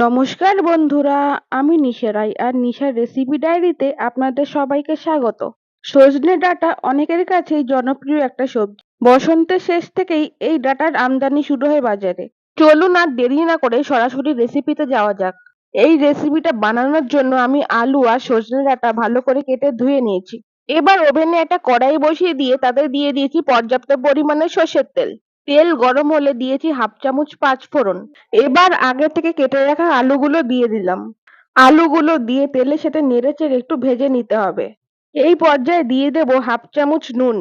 নমস্কার বন্ধুরা, আমি নিশা রায় আর নিশার রেসিপি ডায়েরিতে আপনাদের সবাইকে স্বাগত। সজনে ডাটা অনেকের কাছেই জনপ্রিয় একটা সবজি। বসন্তের শেষ থেকেই এই ডাঁটার আমদানি শুরু হয় বাজারে। চলুন আর দেরি না করে সরাসরি রেসিপিতে যাওয়া যাক। এই রেসিপিটা বানানোর জন্য আমি আলু আর সজনে ডাটা ভালো করে কেটে ধুয়ে নিয়েছি। এবার ওভেনে একটা কড়াই বসিয়ে দিয়ে তাতে দিয়ে দিয়েছি পর্যাপ্ত পরিমাণে সর্ষের তেল। তেল গরম হলে দিয়েছি হাফ চামচ পাঁচ ফোড়ন এবার আগে থেকে কেটে রাখা আলুগুলো দিয়ে দিলাম। আলুগুলো দিয়ে তেলের সাথে নেড়ে চেড়ে একটু ভেজে নিতে হবে। এই পর্যায়ে দিয়ে দেব হাফ চামচ নুন।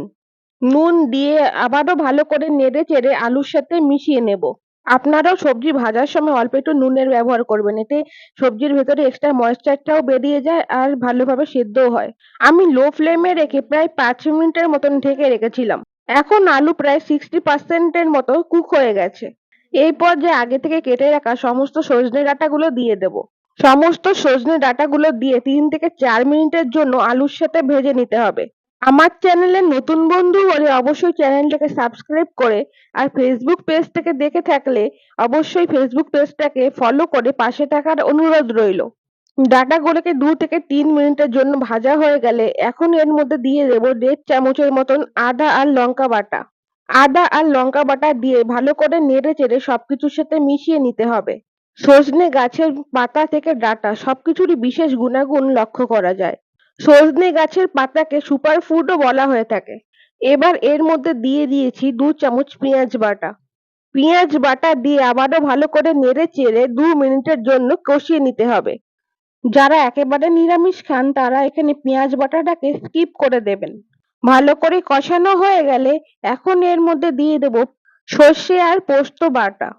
নুন দিয়ে আবারও ভালো করে নেড়ে চেড়ে আলুর সাথে মিশিয়ে নেব। আপনারাও সবজি ভাজার সময় অল্প একটু নুনের ব্যবহার করবেন। এতে সবজির ভেতরে এক্সট্রা ময়েশ্চারটাও বেরিয়ে যায় আর ভালোভাবে সেদ্ধও হয়। আমি লো ফ্লেমে রেখে প্রায় পাঁচ মিনিটের মতন ঢেকে রেখেছিলাম। এখন আলু প্রায় সিক্সটি পার্সেন্টের মতো কুক হয়ে গেছে। এই পর্যায়ে আগে থেকে কেটে রাখা সমস্ত সজনে ডাঁটাগুলো দিয়ে দেব। সমস্ত সজনে ডাঁটাগুলো দিয়ে তিন থেকে চার মিনিটের জন্য আলুর সাথে ভেজে নিতে হবে। আমার চ্যানেলে নতুন বন্ধু হলে অবশ্যই চ্যানেলটাকে সাবস্ক্রাইব করে আর ফেসবুক পেজ থেকে দেখে থাকলে অবশ্যই ফেসবুক পেজটাকে ফলো করে পাশে থাকার অনুরোধ রইল। ডাটাগুলোকে দু থেকে তিন মিনিটের জন্য ভাজা হয়ে গেলে এখন এর মধ্যে দিয়ে দেবো দেড় চামচের মতন আদা আর লঙ্কা বাটা। আদা আর লঙ্কা বাটা দিয়ে ভালো করে নেড়ে চেড়ে সবকিছুর সাথে মিশিয়ে নিতে হবে। সজনে গাছের পাতা থেকে ডাটা সবকিছুরই বিশেষ গুণাগুণ লক্ষ্য করা যায়। সজনে গাছের পাতাকে সুপার ফুডও বলা হয়ে থাকে। এবার এর মধ্যে দিয়ে দিয়েছি দু চামচ পেঁয়াজ বাটা। পেঁয়াজ বাটা দিয়ে আবারও ভালো করে নেড়ে চেড়ে দু মিনিটের জন্য কষিয়ে নিতে হবে। যারা একেবারে নিরামিষ খান, তারা এখানে পেঁয়াজ বাটাটাকে স্কিপ করে দেবেন। ভালো করে কষানো হয়ে গেলে এখন এর মধ্যে দিয়ে দেব সর্ষে আর পোস্ত বাটা।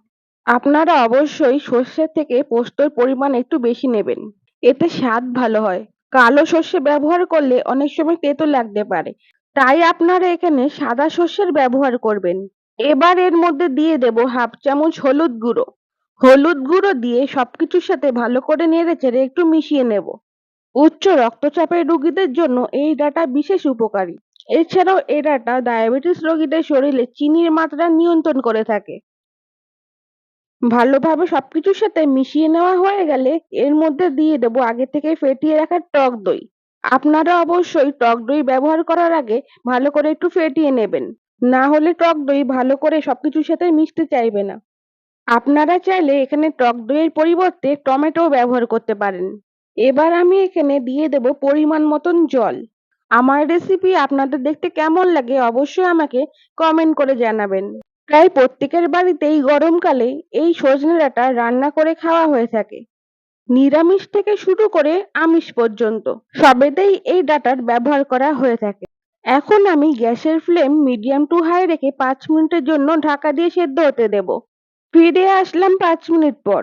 আপনারা অবশ্যই সর্ষের থেকে পোস্তর পরিমাণ একটু বেশি নেবেন। এতে স্বাদ ভালো হয়। কালো সর্ষে ব্যবহার করলে অনেক সময় তেতো লাগতে পারে। তাই আপনারা এখানে সাদা সর্ষের ব্যবহার করবেন। এবার এর মধ্যে দিয়ে দেব হাফ চামচ হলুদ গুঁড়ো। হলুদ গুঁড়ো দিয়ে সবকিছুর সাথে ভালো করে নেড়ে চেড়ে একটু মিশিয়ে নেব। উচ্চ রক্তচাপের রোগীদের জন্য এই ডাটা বিশেষ উপকারী। এছাড়াও এই ডাটা ডায়াবেটিস রোগীদের শরীরে চিনির মাত্রা নিয়ন্ত্রণ করে থাকে। ভালোভাবে সবকিছুর সাথে মিশিয়ে নেওয়া হয়ে গেলে এর মধ্যে দিয়ে দেবো আগে থেকে ফেটিয়ে রাখা টক দই। আপনারা অবশ্যই টক দই ব্যবহার করার আগে ভালো করে একটু ফেটিয়ে নেবেন। না হলে টক দই ভালো করে সবকিছুর সাথে মিশতে চাইবে না। আপনারা চাইলে এখানে টক দইয়ের পরিবর্তে টমেটো ব্যবহার করতে পারেন। এবার আমি এখানে দিয়ে দেব পরিমাণ মতন জল। আমার রেসিপি আপনাদের দেখতে কেমন লাগে অবশ্যই আমাকে কমেন্ট করে জানাবেন। প্রায় প্রত্যেকের বাড়িতেই গরমকালে এই সজনে ডাঁটা রান্না করে খাওয়া হয়ে থাকে। নিরামিষ থেকে শুরু করে আমিষ পর্যন্ত সবেতেই এই ডাটার ব্যবহার করা হয়ে থাকে। এখন আমি গ্যাসের ফ্লেম মিডিয়াম টু হাই রেখে পাঁচ মিনিটের জন্য ঢাকা দিয়ে সেদ্ধ হতে দেব। ফিরে আসলাম পাঁচ মিনিট পর।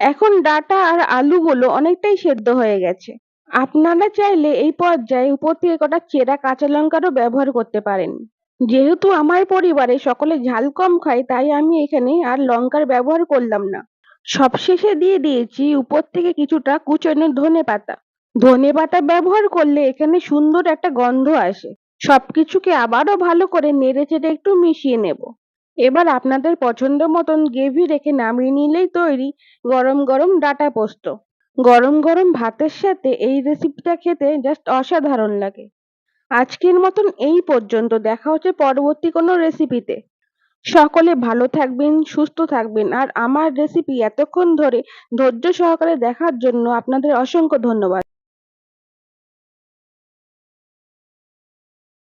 এখন ডাটা আর আলুগুলো অনেকটাই সেদ্ধ হয়ে গেছে। আপনারা চাইলে এই পর্যায়ে উপর থেকে কটা চেরা কাঁচা লঙ্কারও ব্যবহার করতে পারেন। যেহেতু আমার পরিবারে সকলে ঝাল কম খায়, তাই আমি এখানে আর লঙ্কার ব্যবহার করলাম না। সবশেষে দিয়ে দিয়েছি উপর থেকে কিছুটা কুচনো ধনে পাতা। ধনে পাতা ব্যবহার করলে এখানে সুন্দর একটা গন্ধ আসে। সবকিছুকে আবারও ভালো করে নেড়ে চেড়ে একটু মিশিয়ে নেব। এবার আপনাদের পছন্দ মতন গ্রেভি রেখে নামিয়ে নিলেই তৈরি গরম গরম ডাটা পোস্ত। গরম গরম ভাতের সাথে এই রেসিপিটা খেতে জাস্ট অসাধারণ লাগে। আজকের মতন এই পর্যন্ত। দেখা হচ্ছে পরবর্তী কোনো রেসিপিতে সকলে ভালো থাকবেন, সুস্থ থাকবেন। আর আমার রেসিপি এতক্ষণ ধরে ধৈর্য সহকারে দেখার জন্য আপনাদের অসংখ্য ধন্যবাদ।